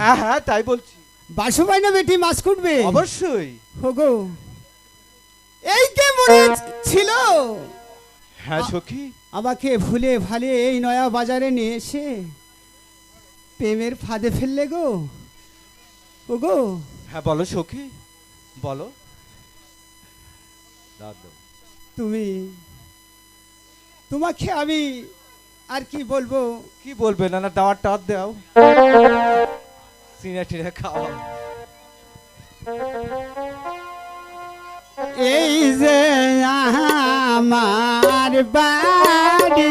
হ্যাঁ হ্যাঁ তাই বলছি। বাসু ভাই না বেটি মাছ কুটবে? অবশ্যই। হোগো এই কে মনে ছিল? হ্যাঁ সখী। আমাকে ভুলে ভালে এই নয়া বাজারে নিয়ে এসে প্রেমের ফাঁদে ফেললে গো। ওগো। হ্যাঁ বলো সখী বলো। তুমি তোমাকে আমি আর কি বলব? কি বলবে? না না দাওয়ার টাওয়ার দাও। সিনে টিনে খাওয়া। এই যে আমার বাড়ি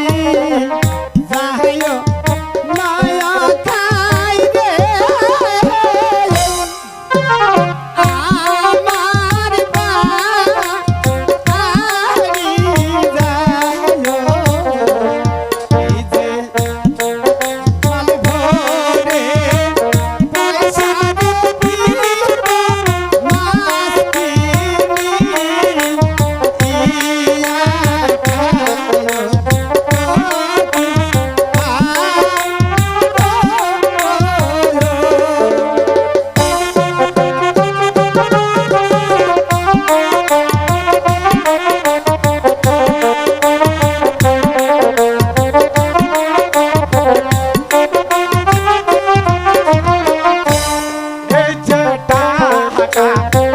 Bye.